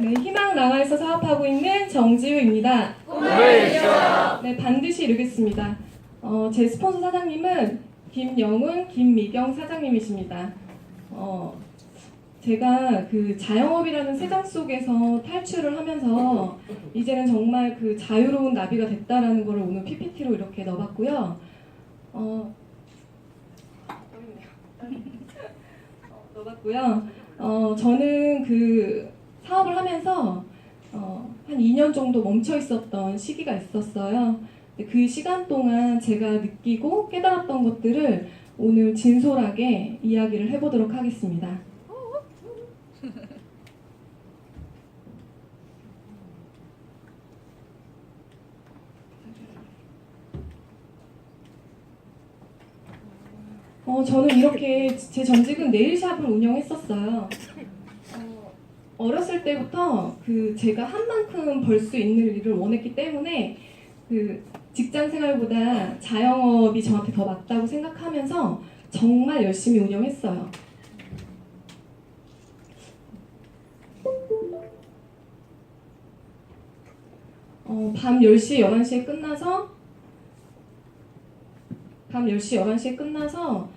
네, 희망 나화에서 사업하고 있는 정지우입니다. 네, 반드시 이루겠습니다. 어, 제 스폰서 사장님은 김영훈, 김미경 사장님이십니다. 어, 제가 그 자영업이라는 세상 속에서 탈출을 하면서 이제는 정말 그 자유로운 나비가 됐다라는 걸 오늘 PPT로 이렇게 넣어봤고요. 어. 어, 넣어봤고요. 어, 저는 그 사업을 하면서 어, 한 2년 정도 멈춰 있었던 시기가 있었어요. 그 시간 동안 제가 느끼고 깨달았던 것들을 오늘 진솔하게 이야기를 해보도록 하겠습니다. 어, 저는 이렇게 제 전직은 네일샵을 운영했었어요. 어, 어렸을 때부터 그 제가 한 만큼 벌 수 있는 일을 원했기 때문에 그 직장 생활보다 자영업이 저한테 더 맞다고 생각하면서 정말 열심히 운영했어요. 어, 밤 10시, 11시에 끝나서 밤 10시, 11시에 끝나서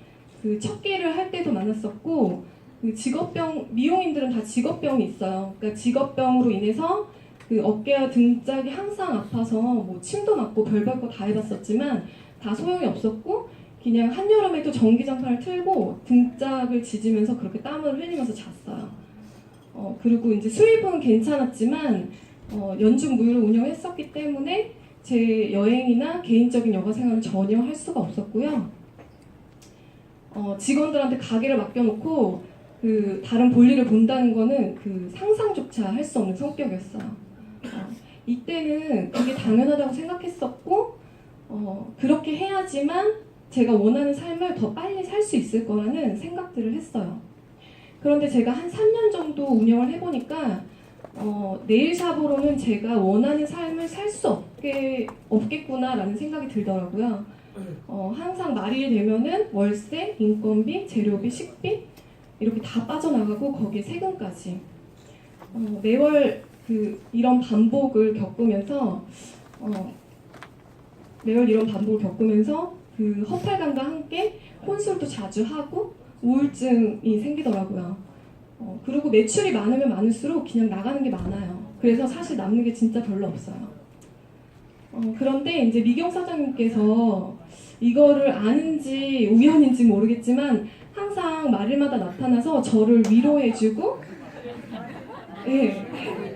그첫 끼를 할 때도 많았었고 그 직업병 미용인들은 다 직업병이 있어요. 그러니까 직업병으로 인해서 그 어깨와 등짝이 항상 아파서 뭐 침도 맞고 거다 해봤었지만 다 소용이 없었고 그냥 한여름에도 전기장판을 틀고 등짝을 지지면서 그렇게 땀을 흘리면서 잤어요. 어, 그리고 이제 수입은 괜찮았지만 어, 연중 무휴를 운영했었기 때문에 제 여행이나 개인적인 여가 생활을 전혀 할 수가 없었고요. 어, 직원들한테 가게를 맡겨놓고 그 다른 볼일을 본다는 거는 그 상상조차 할 수 없는 성격이었어요. 어, 이때는 그게 당연하다고 생각했었고 어, 그렇게 해야지만 제가 원하는 삶을 더 빨리 살 수 있을 거라는 생각들을 했어요. 그런데 제가 한 3년 정도 운영을 해보니까 어, 네일샵으로는 제가 원하는 삶을 살 수 없게, 없겠구나라는 생각이 들더라고요. 어, 항상 말일 되면은 월세, 인건비, 재료비, 식비 이렇게 다 빠져나가고 거기에 세금까지 어, 매월 그 이런 반복을 겪으면서 어, 매월 이런 반복을 겪으면서 그 허탈감과 함께 혼술도 자주 하고 우울증이 생기더라고요. 어, 그리고 매출이 많으면 많을수록 그냥 나가는 게 많아요. 그래서 사실 남는 게 진짜 별로 없어요. 어, 그런데 이제 미경 사장님께서 이거를 아는지 우연인지 모르겠지만 항상 말일마다 나타나서 저를 위로해주고 예,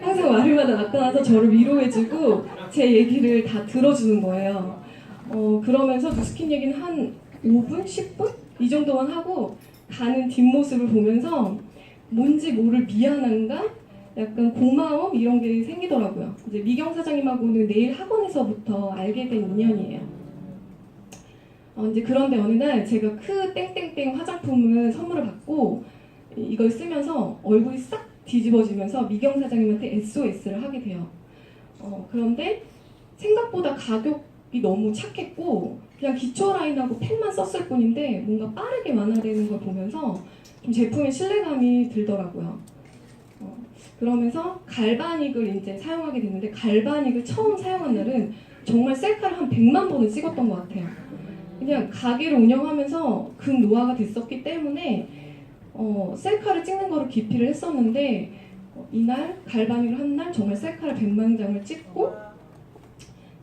항상 말일마다 나타나서 저를 위로해주고 제 얘기를 다 들어주는 거예요. 어, 그러면서 누스킨 얘기는 한 5분, 10분? 이 정도만 하고 가는 뒷모습을 보면서 뭔지 모를 미안함과 약간 고마움 이런 게 생기더라고요. 이제 미경 사장님하고는 내일 학원에서부터 알게 된 인연이에요. 어, 이제 그런데 어느 날 제가 크 땡땡땡 화장품을 선물을 받고 이걸 쓰면서 얼굴이 싹 뒤집어지면서 미경 사장님한테 SOS를 하게 돼요. 어, 그런데 생각보다 가격이 너무 착했고 그냥 기초 라인하고 펜만 썼을 뿐인데 뭔가 빠르게 완화되는 걸 보면서 좀 제품의 신뢰감이 들더라고요. 어, 그러면서 갈바닉을 이제 사용하게 됐는데 갈바닉을 처음 사용한 날은 정말 셀카를 한 100만 번을 찍었던 것 같아요. 그냥 가게를 운영하면서 그 노화가 됐었기 때문에 어, 셀카를 찍는 거를 기피를 했었는데 어, 이날 갈바닉을 한 날 정말 셀카를 100만 장을 찍고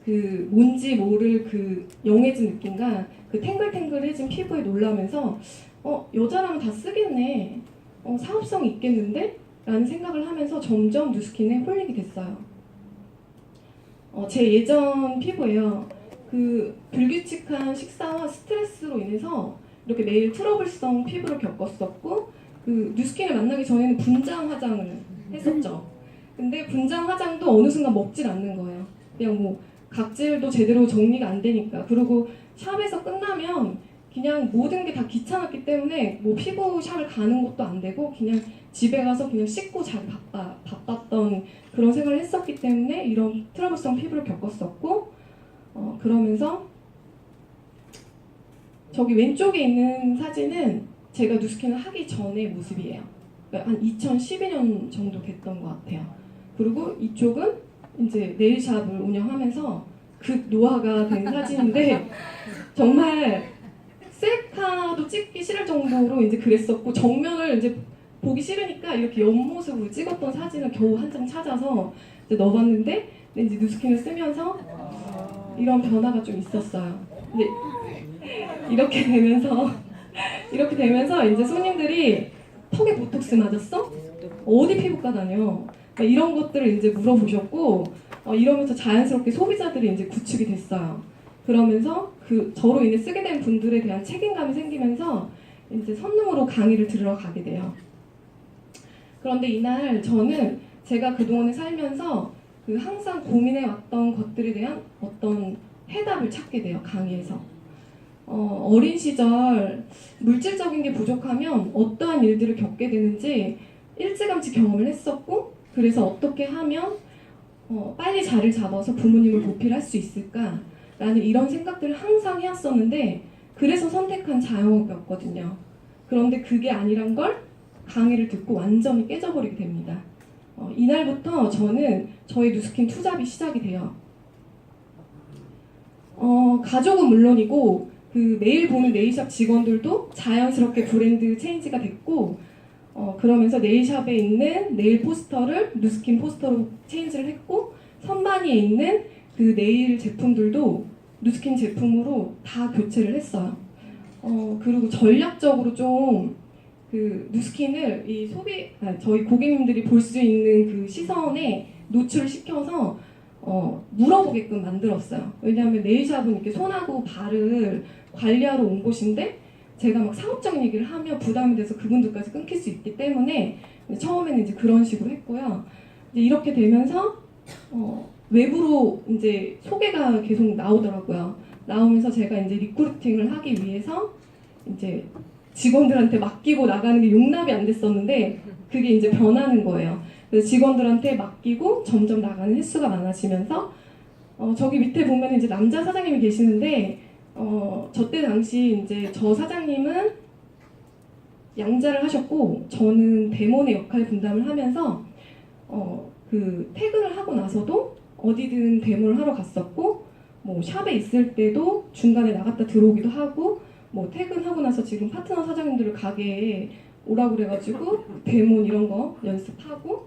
그 뭔지 모를 그 영해진 느낌과 그 탱글탱글해진 피부에 놀라면서 어 여자라면 다 쓰겠네 어 사업성이 있겠는데 라는 생각을 하면서 점점 뉴스킨에 홀리게 됐어요. 어, 제 예전 피부예요. 그 불규칙한 식사와 스트레스로 인해서 이렇게 매일 트러블성 피부를 겪었었고 그 뉴스킨을 만나기 전에는 분장 화장을 했었죠. 근데 분장 화장도 어느 순간 먹질 않는 거예요. 그냥 뭐 각질도 제대로 정리가 안 되니까. 그리고 샵에서 끝나면 그냥 모든 게 다 귀찮았기 때문에 뭐 피부 샵을 가는 것도 안 되고 그냥 집에 가서 그냥 씻고 자기 바빠 바빴던 그런 생활을 했었기 때문에 이런 트러블성 피부를 겪었었고 어, 그러면서 저기 왼쪽에 있는 사진은 제가 누스킨을 하기 전의 모습이에요. 한 2012년 정도 됐던 것 같아요. 그리고 이쪽은 이제 네일샵을 운영하면서 그 노화가 된 사진인데 정말 셀카도 찍기 싫을 정도로 이제 그랬었고 정면을 이제 보기 싫으니까 이렇게 옆모습으로 찍었던 사진을 겨우 한 장 찾아서 이제 넣어봤는데 이제 누스킨을 쓰면서 이런 변화가 좀 있었어요. 근데 이렇게 되면서 이렇게 되면서 이제 손님들이 턱에 보톡스 맞았어? 어디 피부과 다녀? 그러니까 이런 것들을 이제 물어보셨고 어, 이러면서 자연스럽게 소비자들이 이제 구축이 됐어요. 그러면서 그 저로 인해 쓰게 된 분들에 대한 책임감이 생기면서 이제 선능으로 강의를 들으러 가게 돼요. 그런데 이날 저는 제가 그동안에 살면서 그 항상 고민해 왔던 것들에 대한 어떤 해답을 찾게 돼요 강의에서. 어, 어린 시절 물질적인 게 부족하면 어떠한 일들을 겪게 되는지 일찌감치 경험을 했었고 그래서 어떻게 하면 어, 빨리 자리를 잡아서 부모님을 보필할 수 있을까 라는 이런 생각들을 항상 해왔었는데 그래서 선택한 자영업이었거든요. 그런데 그게 아니란 걸 강의를 듣고 완전히 깨져버리게 됩니다. 어, 이날부터 저는 저희 누스킨 투잡이 시작이 돼요. 어, 가족은 물론이고 그 매일 보는 네일샵 직원들도 자연스럽게 브랜드 체인지가 됐고 어, 그러면서 네일샵에 있는 네일 포스터를 누스킨 포스터로 체인지를 했고 선반위에 있는 그 네일 제품들도 누스킨 제품으로 다 교체를 했어요. 어, 그리고 전략적으로 좀 그 누스킨을 이 소비 아, 저희 고객님들이 볼 수 있는 그 시선에 노출을 시켜서 어, 물어보게끔 만들었어요. 왜냐하면 네일샵은 이렇게 손하고 발을 관리하러 온 곳인데 제가 막 사업적인 얘기를 하면 부담이 돼서 그분들까지 끊길 수 있기 때문에 처음에는 이제 그런 식으로 했고요. 이제 이렇게 되면서 어, 외부로 이제 소개가 계속 나오더라고요. 나오면서 제가 이제 리크루팅을 하기 위해서 이제 직원들한테 맡기고 나가는 게 용납이 안 됐었는데 그게 이제 변하는 거예요. 그래서 직원들한테 맡기고 점점 나가는 횟수가 많아지면서 어, 저기 밑에 보면 이제 남자 사장님이 계시는데 어, 저때 당시 이제 저 사장님은 양자를 하셨고 저는 대몬의 역할 분담을 하면서 어, 그 퇴근을 하고 나서도 어디든 대모를 하러 갔었고 뭐 샵에 있을 때도 중간에 나갔다 들어오기도 하고 뭐 퇴근하고 나서 지금 파트너 사장님들을 가게에 오라고 그래가지고 대몬 이런 거 연습하고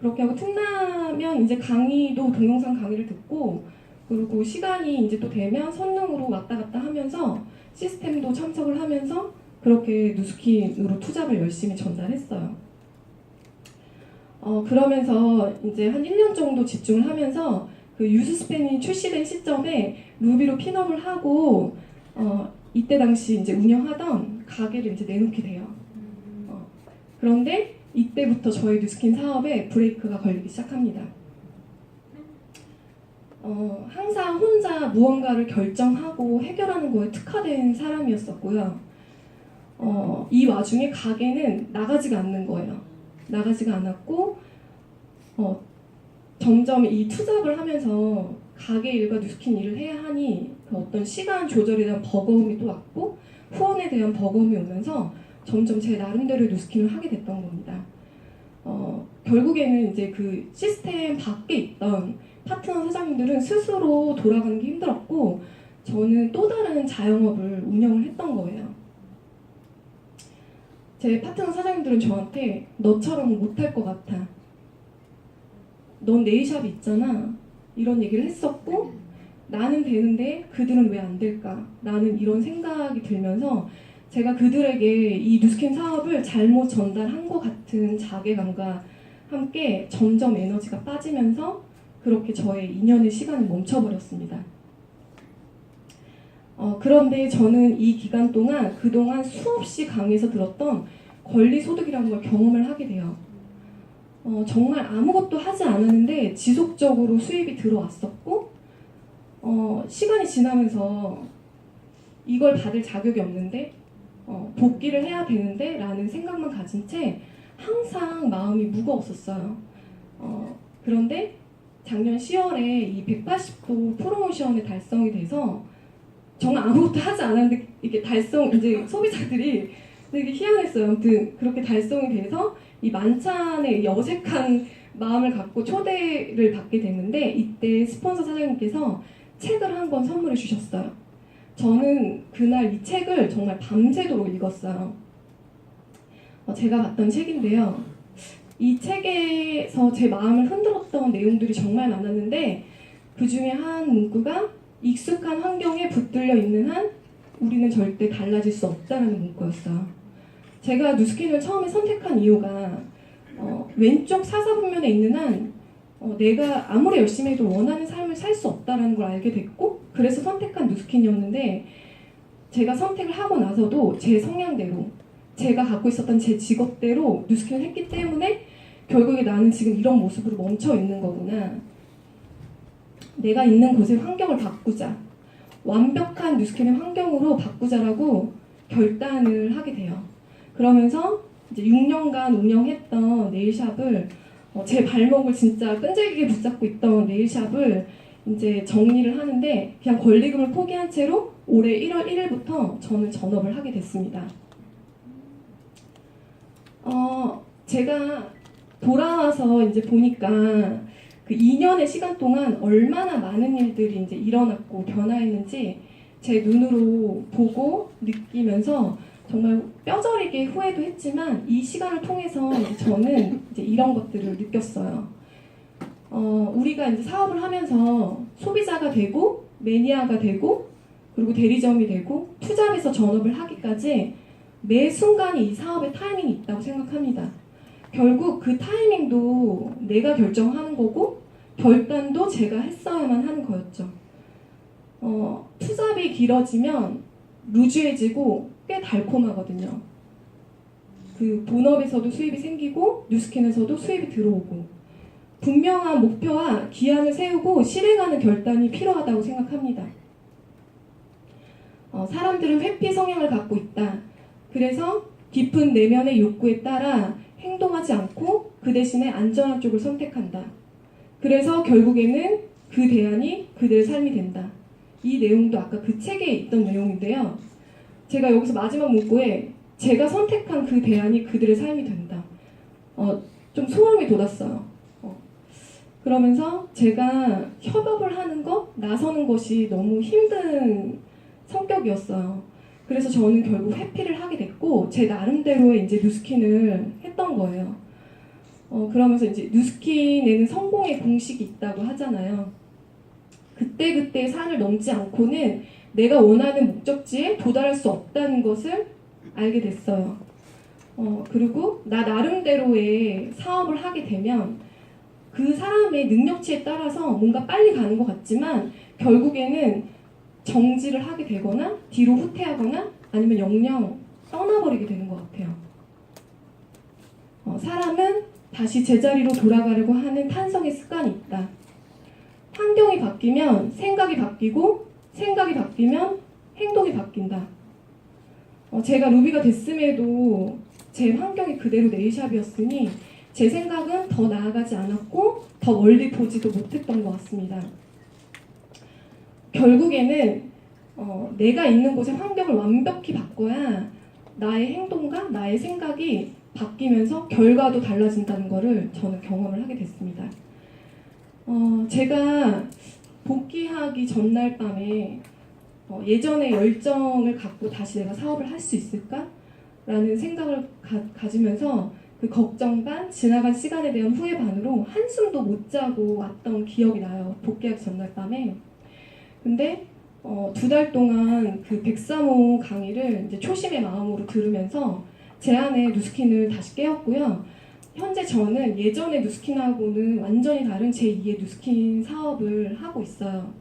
그렇게 하고 틈나면 이제 강의도 동영상 강의를 듣고 그리고 시간이 이제 또 되면 선능으로 왔다 갔다 하면서 시스템도 참석을 하면서 그렇게 누스킨으로 투잡을 열심히 전달했어요. 어, 그러면서 이제 한 1년 정도 집중을 하면서 그 유스스펜이 출시된 시점에 루비로 핀업을 하고 어, 이때 당시 이제 운영하던 가게를 이제 내놓게 돼요. 어, 그런데 이때부터 저희 뉴스킨 사업에 브레이크가 걸리기 시작합니다. 어, 항상 혼자 무언가를 결정하고 해결하는 거에 특화된 사람이었었고요. 어, 이 와중에 가게는 나가지가 않는 거예요. 나가지가 않았고, 어, 점점 이 투잡을 하면서 가게 일과 뉴스킨 일을 해야 하니 그 어떤 시간 조절에 대한 버거움이 또 왔고, 후원에 대한 버거움이 오면서 점점 제 나름대로 뉴스킨을 하게 됐던 겁니다. 어, 결국에는 이제 그 시스템 밖에 있던 파트너 사장님들은 스스로 돌아가는 게 힘들었고 저는 또 다른 자영업을 운영을 했던 거예요. 제 파트너 사장님들은 저한테 너처럼 못할 것 같아. 넌 네일샵이 있잖아. 이런 얘기를 했었고 나는 되는데 그들은 왜 안 될까? 라는 이런 생각이 들면서 제가 그들에게 이 뉴스킨 사업을 잘못 전달한 것 같은 자괴감과 함께 점점 에너지가 빠지면서 그렇게 저의 2년의 시간을 멈춰버렸습니다. 어, 그런데 저는 이 기간 동안 그동안 수없이 강의에서 들었던 권리 소득이라는 걸 경험을 하게 돼요. 어, 정말 아무것도 하지 않았는데 지속적으로 수입이 들어왔었고, 어, 시간이 지나면서 이걸 받을 자격이 없는데, 어, 복귀를 해야 되는데 라는 생각만 가진 채 항상 마음이 무거웠었어요. 어, 그런데 작년 10월에 이 180도 프로모션이 달성이 돼서 정말 아무것도 하지 않았는데 이게 달성 이제 소비자들이 되게 희한했어요. 아무튼 그렇게 달성이 돼서 이 만찬에 어색한 마음을 갖고 초대를 받게 됐는데 이때 스폰서 사장님께서 책을 한 권 선물해 주셨어요. 저는 그날 이 책을 정말 밤새도록 읽었어요. 어, 제가 봤던 책인데요. 이 책에서 제 마음을 흔들었던 내용들이 정말 많았는데 그 중에 한 문구가 익숙한 환경에 붙들려 있는 한 우리는 절대 달라질 수 없다는 문구였어요. 제가 누스킨을 처음에 선택한 이유가 어, 왼쪽 사사분면에 있는 한 어, 내가 아무리 열심히 해도 원하는 삶을 살 수 없다라는 걸 알게 됐고 그래서 선택한 누스킨이었는데 제가 선택을 하고 나서도 제 성향대로 제가 갖고 있었던 제 직업대로 누스킨을 했기 때문에 결국에 나는 지금 이런 모습으로 멈춰 있는 거구나. 내가 있는 곳의 환경을 바꾸자. 완벽한 뉴스캔의 환경으로 바꾸자라고 결단을 하게 돼요. 그러면서 이제 6년간 운영했던 네일샵을 어, 제 발목을 진짜 끈질기게 붙잡고 있던 네일샵을 이제 정리를 하는데 그냥 권리금을 포기한 채로 올해 1월 1일부터 저는 전업을 하게 됐습니다. 어, 제가 돌아와서 이제 보니까 그 2년의 시간 동안 얼마나 많은 일들이 이제 일어났고 변화했는지 제 눈으로 보고 느끼면서 정말 뼈저리게 후회도 했지만 이 시간을 통해서 이제 저는 이제 이런 것들을 느꼈어요. 어, 우리가 이제 사업을 하면서 소비자가 되고 매니아가 되고 그리고 대리점이 되고 투잡에서 전업을 하기까지 매 순간이 이 사업의 타이밍이 있다고 생각합니다. 결국 그 타이밍도 내가 결정하는 거고 결단도 제가 했어야만 하는 거였죠. 어, 투잡이 길어지면 루즈해지고 꽤 달콤하거든요. 그 본업에서도 수입이 생기고 뉴스캔에서도 수입이 들어오고 분명한 목표와 기한을 세우고 실행하는 결단이 필요하다고 생각합니다. 어, 사람들은 회피 성향을 갖고 있다. 그래서 깊은 내면의 욕구에 따라 행동하지 않고 그 대신에 안전한 쪽을 선택한다. 그래서 결국에는 그 대안이 그들의 삶이 된다. 이 내용도 아까 그 책에 있던 내용인데요. 제가 여기서 마지막 문구에 제가 선택한 그 대안이 그들의 삶이 된다. 어, 좀 소름이 돋았어요. 어. 그러면서 제가 협업을 하는 것, 나서는 것이 너무 힘든 성격이었어요. 그래서 저는 결국 회피를 하게 됐고 제 나름대로의 이제 뉴스킨을 했던 거예요. 어, 그러면서 이제 뉴스킨에는 성공의 공식이 있다고 하잖아요. 그때그때 산을 넘지 않고는 내가 원하는 목적지에 도달할 수 없다는 것을 알게 됐어요. 어, 그리고 나 나름대로의 사업을 하게 되면 그 사람의 능력치에 따라서 뭔가 빨리 가는 것 같지만 결국에는 정지를 하게 되거나 뒤로 후퇴하거나 아니면 영영 떠나버리게 되는 것 같아요. 어, 사람은 다시 제자리로 돌아가려고 하는 탄성의 습관이 있다. 환경이 바뀌면 생각이 바뀌고 생각이 바뀌면 행동이 바뀐다. 어, 제가 루비가 됐음에도 제 환경이 그대로 네일샵이었으니 제 생각은 더 나아가지 않았고 더 멀리 보지도 못했던 것 같습니다. 결국에는 어, 내가 있는 곳의 환경을 완벽히 바꿔야 나의 행동과 나의 생각이 바뀌면서 결과도 달라진다는 것을 저는 경험을 하게 됐습니다. 어, 제가 복귀하기 전날 밤에 어, 예전의 열정을 갖고 다시 내가 사업을 할 수 있을까? 라는 생각을 가, 지면서그 걱정 반, 지나간 시간에 대한 후회 반으로 한숨도 못 자고 왔던 기억이 나요. 복귀하기 전날 밤에. 근데 어, 두 달 동안 그 백사모 강의를 이제 초심의 마음으로 들으면서 제 안에 누스킨을 다시 깨웠고요. 현재 저는 예전의 누스킨하고는 완전히 다른 제2의 누스킨 사업을 하고 있어요.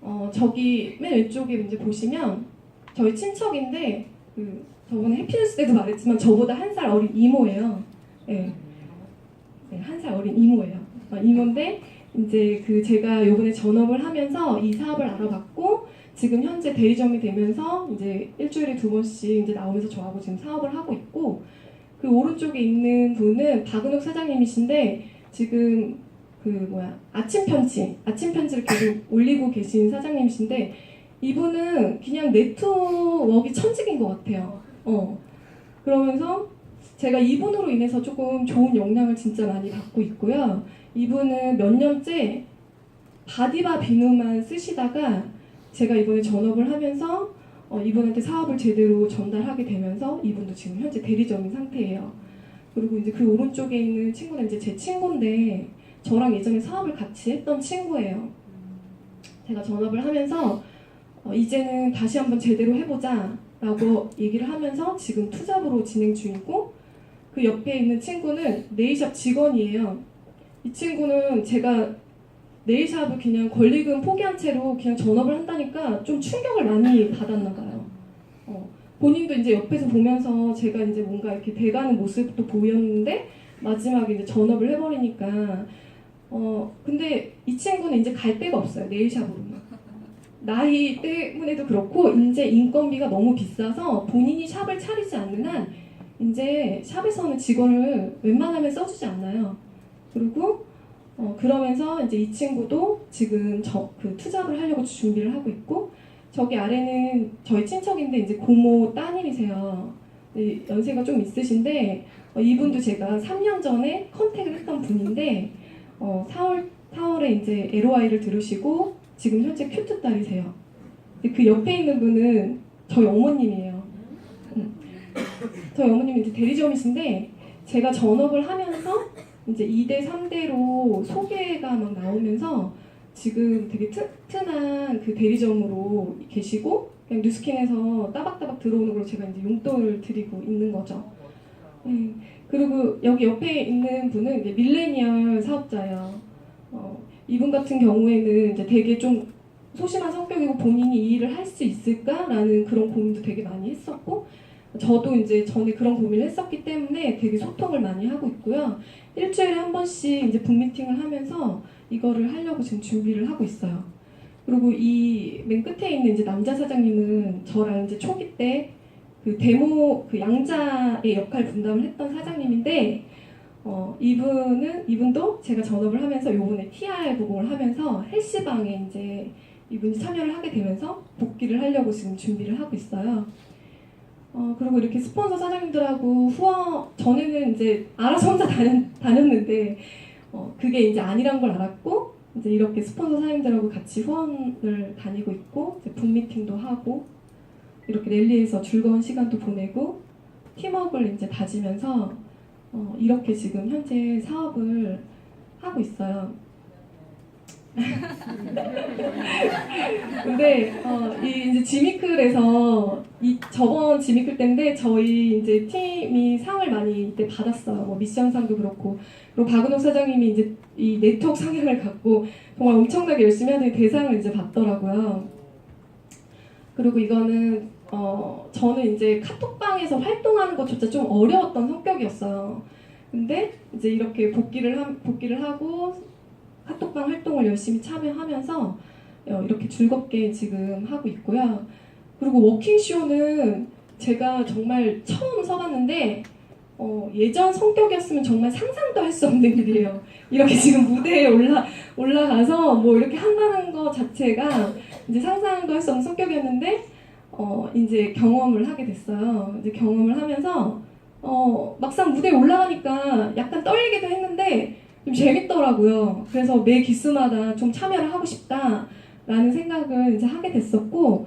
어, 저기 맨 왼쪽에 이제 보시면 저희 친척인데 그 저번에 해피뉴스 때도 말했지만 저보다 한 살 어린 이모예요. 네. 네, 한 살 어린 이모예요. 어, 이모인데 이제 그 제가 요번에 전업을 하면서 이 사업을 알아봤고 지금 현재 대리점이 되면서 이제 일주일에 두 번씩 이제 나오면서 저하고 지금 사업을 하고 있고 그 오른쪽에 있는 분은 박은옥 사장님이신데 지금 그 뭐야 아침 편지 아침 편지를 계속 올리고 계신 사장님이신데 이분은 그냥 네트워크 천직인 것 같아요. 어. 그러면서 제가 이분으로 인해서 조금 좋은 영향을 진짜 많이 받고 있고요. 이분은 몇 년째 바디바 비누만 쓰시다가 제가 이번에 전업을 하면서 어, 이분한테 사업을 제대로 전달하게 되면서 이분도 지금 현재 대리점인 상태예요. 그리고 이제 그 오른쪽에 있는 친구는 이제 제 친구인데 저랑 예전에 사업을 같이 했던 친구예요. 제가 전업을 하면서 어, 이제는 다시 한번 제대로 해보자 라고 얘기를 하면서 지금 투잡으로 진행 중이고 그 옆에 있는 친구는 네일샵 직원이에요. 이 친구는 제가 네일샵을 그냥 권리금 포기한 채로 그냥 전업을 한다니까 좀 충격을 많이 받았나 봐요. 어, 본인도 이제 옆에서 보면서 제가 이제 뭔가 이렇게 돼가는 모습도 보였는데 마지막에 이제 전업을 해버리니까 어 근데 이 친구는 이제 갈 데가 없어요 네일샵으로는 나이 때문에도 그렇고 이제 인건비가 너무 비싸서 본인이 샵을 차리지 않는 한 이제 샵에서는 직원을 웬만하면 써주지 않아요. 그리고 어, 그러면서 이제 이 친구도 지금 저 그 투잡을 하려고 준비를 하고 있고 저기 아래는 저희 친척인데 이제 고모 따님이세요. 네, 연세가 좀 있으신데 어, 이분도 제가 3년 전에 컨택을 했던 분인데 어, 4월 4월에 이제 LOI를 들으시고 지금 현재 큐트 딸이세요. 그 옆에 있는 분은 저희 어머님이에요. 음. 저희 어머님이 이제 대리점이신데 제가 전업을 하면서 이제 2대 3대로 소개가 막 나오면서 지금 되게 튼튼한 그 대리점으로 계시고 그냥 뉴스킨에서 따박따박 들어오는 걸로 제가 이제 용돈을 드리고 있는 거죠. 음, 그리고 여기 옆에 있는 분은 이제 밀레니얼 사업자예요. 어, 이분 같은 경우에는 이제 되게 좀 소심한 성격이고 본인이 이 일을 할 수 있을까라는 그런 고민도 되게 많이 했었고 저도 이제 전에 그런 고민을 했었기 때문에 되게 소통을 많이 하고 있고요. 일주일에 한 번씩 이제 북미팅을 하면서 이거를 하려고 지금 준비를 하고 있어요. 그리고 이 맨 끝에 있는 이제 남자 사장님은 저랑 이제 초기 때 그 데모 그 양자의 역할 분담을 했던 사장님인데 어, 이분은 이분도 제가 전업을 하면서 요번에 TR 부공을 하면서 헬스방에 이제 이분이 참여를 하게 되면서 복귀를 하려고 지금 준비를 하고 있어요. 어, 그리고 이렇게 스폰서 사장님들하고 후원 전에는 이제 알아서 혼자 다녔, 다녔는데 어, 그게 이제 아니란 걸 알았고 이제 이렇게 스폰서 사장님들하고 같이 후원을 다니고 있고 이제 북미팅도 하고 이렇게 랠리에서 즐거운 시간도 보내고 팀워크를 이제 다지면서 어, 이렇게 지금 현재 사업을 하고 있어요. 근데 어, 이 이제 지미클에서 이 저번 지미클 때인데 저희 이제 팀이 상을 많이 이때 받았어요. 뭐 미션상도 그렇고 그리고 박은옥 사장님이 이제 이 네트워크 상향을 갖고 정말 엄청나게 열심히 하는 대상을 이제 받더라고요. 그리고 이거는 어 저는 이제 카톡방에서 활동하는 것조차 좀 어려웠던 성격이었어요. 근데 이제 이렇게 복귀를 하, 복귀를 하고 카톡방 활동을 열심히 참여하면서 어, 이렇게 즐겁게 지금 하고 있고요. 그리고 워킹쇼는 제가 정말 처음 서봤는데 어, 예전 성격이었으면 정말 상상도 할 수 없는 일이에요. 이렇게 지금 무대에 올라 올라가서 뭐 이렇게 한다는 거 자체가 이제 상상도 할 수 없는 성격이었는데 어, 이제 경험을 하게 됐어요. 이제 경험을 하면서 어, 막상 무대에 올라가니까 약간 떨리기도 했는데 좀 재밌더라고요. 그래서 매 기수마다 좀 참여를 하고 싶다라는 생각을 이제 하게 됐었고,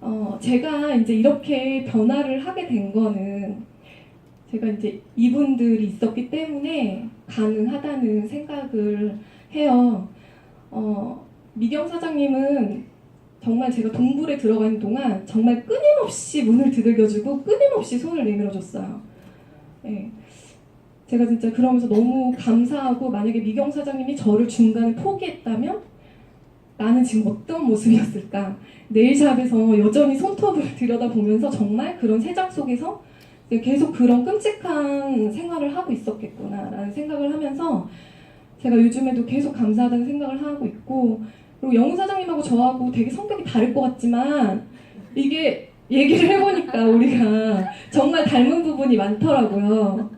어, 제가 이제 이렇게 변화를 하게 된 거는 제가 이제 이분들이 있었기 때문에 가능하다는 생각을 해요. 어, 미경 사장님은 정말 제가 동굴에 들어가 있는 동안 정말 끊임없이 문을 두들겨주고 끊임없이 손을 내밀어줬어요. 네. 제가 진짜 그러면서 너무 감사하고 만약에 미경 사장님이 저를 중간에 포기했다면 나는 지금 어떤 모습이었을까? 네일샵에서 여전히 손톱을 들여다보면서 정말 그런 세작 속에서 계속 그런 끔찍한 생활을 하고 있었겠구나라는 생각을 하면서 제가 요즘에도 계속 감사하다는 생각을 하고 있고 그리고 영우 사장님하고 저하고 되게 성격이 다를 것 같지만 이게 얘기를 해보니까 우리가 정말 닮은 부분이 많더라고요.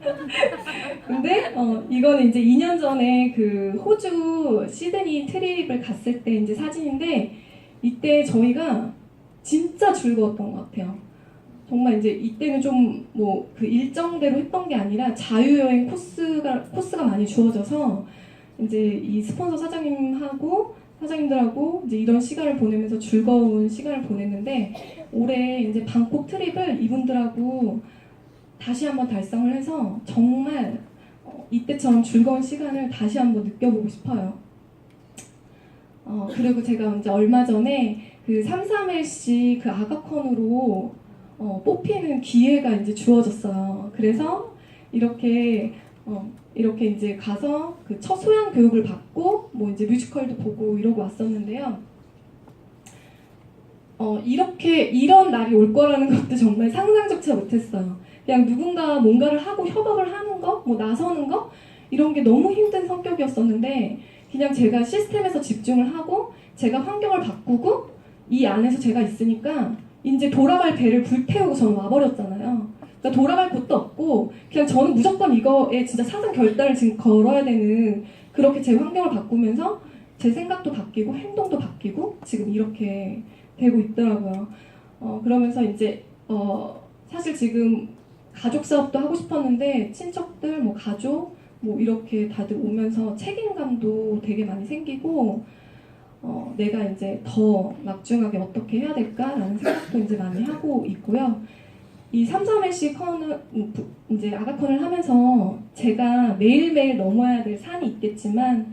근데 어, 이거는 이제 2년 전에 그 호주 시드니 트립을 갔을 때 이제 사진인데 이때 저희가 진짜 즐거웠던 것 같아요. 정말 이제 이때는 좀 뭐 그 일정대로 했던 게 아니라 자유여행 코스가 코스가 많이 주어져서 이제 이 스폰서 사장님하고 사장님들하고 이제 이런 시간을 보내면서 즐거운 시간을 보냈는데 올해 이제 방콕 트립을 이분들하고 다시 한번 달성을 해서 정말 어, 이때처럼 즐거운 시간을 다시 한번 느껴보고 싶어요. 어, 그리고 제가 이제 얼마 전에 그 33LC 그 아가컨으로 어, 뽑히는 기회가 이제 주어졌어요. 그래서 이렇게 어, 이렇게 이제 가서 그 첫 소양 교육을 받고 뭐 이제 뮤지컬도 보고 이러고 왔었는데요. 어, 이렇게 이런 날이 올 거라는 것도 정말 상상조차 못했어요. 그냥 누군가 뭔가를 하고 협업을 하는 거, 뭐 나서는 거 이런 게 너무 힘든 성격이었었는데 그냥 제가 시스템에서 집중을 하고 제가 환경을 바꾸고 이 안에서 제가 있으니까 이제 돌아갈 배를 불태우고 저는 와버렸잖아요. 그러니까 돌아갈 곳도 없고 그냥 저는 무조건 이거에 진짜 사상 결단을 지금 걸어야 되는 그렇게 제 환경을 바꾸면서 제 생각도 바뀌고 행동도 바뀌고 지금 이렇게 되고 있더라고요. 어, 그러면서 이제 어, 사실 지금 가족 사업도 하고 싶었는데 친척들 뭐 가족 뭐 이렇게 다들 오면서 책임감도 되게 많이 생기고 어, 내가 이제 더 막중하게 어떻게 해야 될까라는 생각도 이제 많이 하고 있고요. 이 33LC 컨을 음, 부- 이제 아가컨을 하면서 제가 매일매일 넘어야 될 산이 있겠지만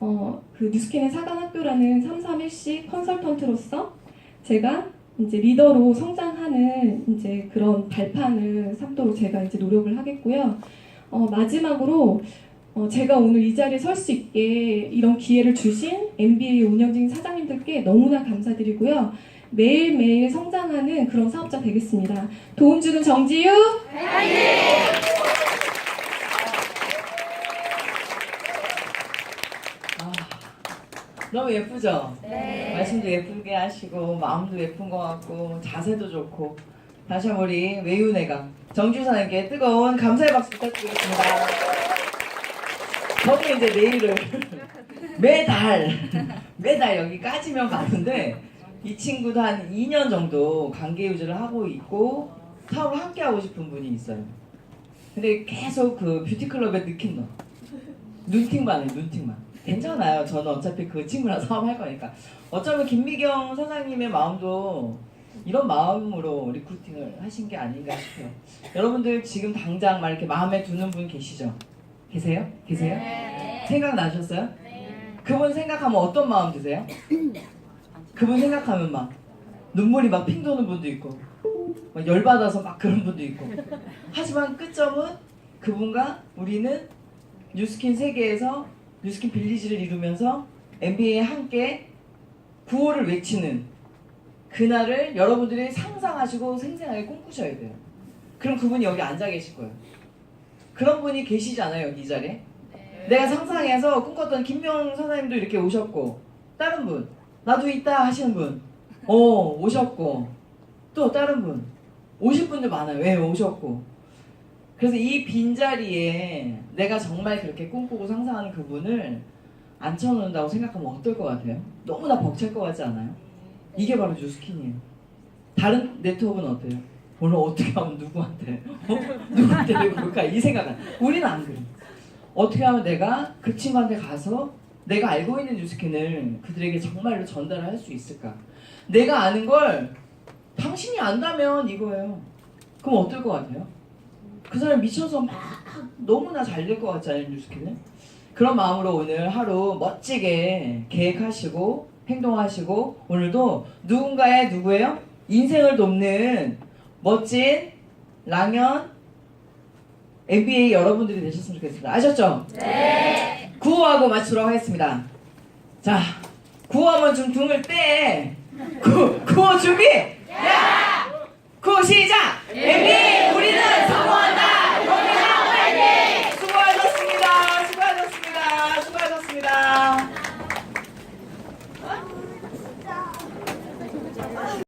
어, 그 뉴스킨의 사관학교라는 33LC 컨설턴트로서 제가 이제 리더로 성장하는 이제 그런 발판을 삼도록 제가 이제 노력을 하겠고요. 어, 마지막으로 어, 제가 오늘 이 자리에 설 수 있게 이런 기회를 주신 MBA 운영진 사장님들께 너무나 감사드리고요. 매일매일 성장하는 그런 사업자 되겠습니다. 도움 주는 정지유! 아, 너무 예쁘죠? 말씀도 예쁘게 하시고 마음도 예쁜 것 같고 자세도 좋고 다시 한번 우리 외유내가 정주사님께 뜨거운 감사의 박수 부탁드리겠습니다. 저도 이제 내일을 매달 매달 여기 까지면 가는데 이 친구도 한 2년 정도 관계 유지를 하고 있고 사업을 함께 하고 싶은 분이 있어요. 근데 계속 그 뷰티 클럽에 느낀 너. 눈팅만 해, 눈팅만. 괜찮아요. 저는 어차피 그 친구랑 사업할 거니까. 어쩌면 김미경 사장님의 마음도 이런 마음으로 리크루팅을 하신 게 아닌가 싶어요. 여러분들 지금 당장 막 이렇게 마음에 두는 분 계시죠? 계세요? 계세요? 생각나셨어요? 그분 생각하면 어떤 마음 드세요? 그분 생각하면 막 눈물이 막 핑 도는 분도 있고 막 열받아서 막 그런 분도 있고 하지만 끝점은 그분과 우리는 뉴스킨 세계에서 뉴스킨 빌리지를 이루면서 NBA에 함께 구호를 외치는 그날을 여러분들이 상상하시고 생생하게 꿈꾸셔야 돼요. 그럼 그분이 여기 앉아 계실 거예요. 그런 분이 계시지 않아요, 여기 이 자리에? 내가 상상해서 꿈꿨던 김명 사장님도 이렇게 오셨고, 다른 분, 나도 있다 하시는 분, 어, 오셨고, 또 다른 분, 오실 분들 많아요. 왜 오셨고. 그래서 이 빈자리에 내가 정말 그렇게 꿈꾸고 상상하는 그분을 앉혀놓는다고 생각하면 어떨 것 같아요? 너무나 벅찰 것 같지 않아요? 이게 바로 뉴스킨이에요. 다른 네트워크는 어때요? 오늘 어떻게 하면 누구한테 어? 누구한테 볼까 이 생각은 우리는 안 그래. 어떻게 하면 내가 그 친구한테 가서 내가 알고 있는 뉴스킨을 그들에게 정말로 전달할 수 있을까? 내가 아는 걸 당신이 안다면 이거예요. 그럼 어떨 것 같아요? 그 사람 미쳐서 막 너무나 잘 될 것 같잖아요 뉴스킨은. 그런 마음으로 오늘 하루 멋지게 계획하시고 행동하시고 오늘도 누군가의 누구예요? 인생을 돕는 멋진 랑연 MBA 여러분들이 되셨으면 좋겠습니다. 아셨죠? 네. 구호하고 마치도록 하겠습니다. 자, 구호하면 좀 등을 빼. 구, 구호 준비. 야. 시작. MBA 우리는 성공한다.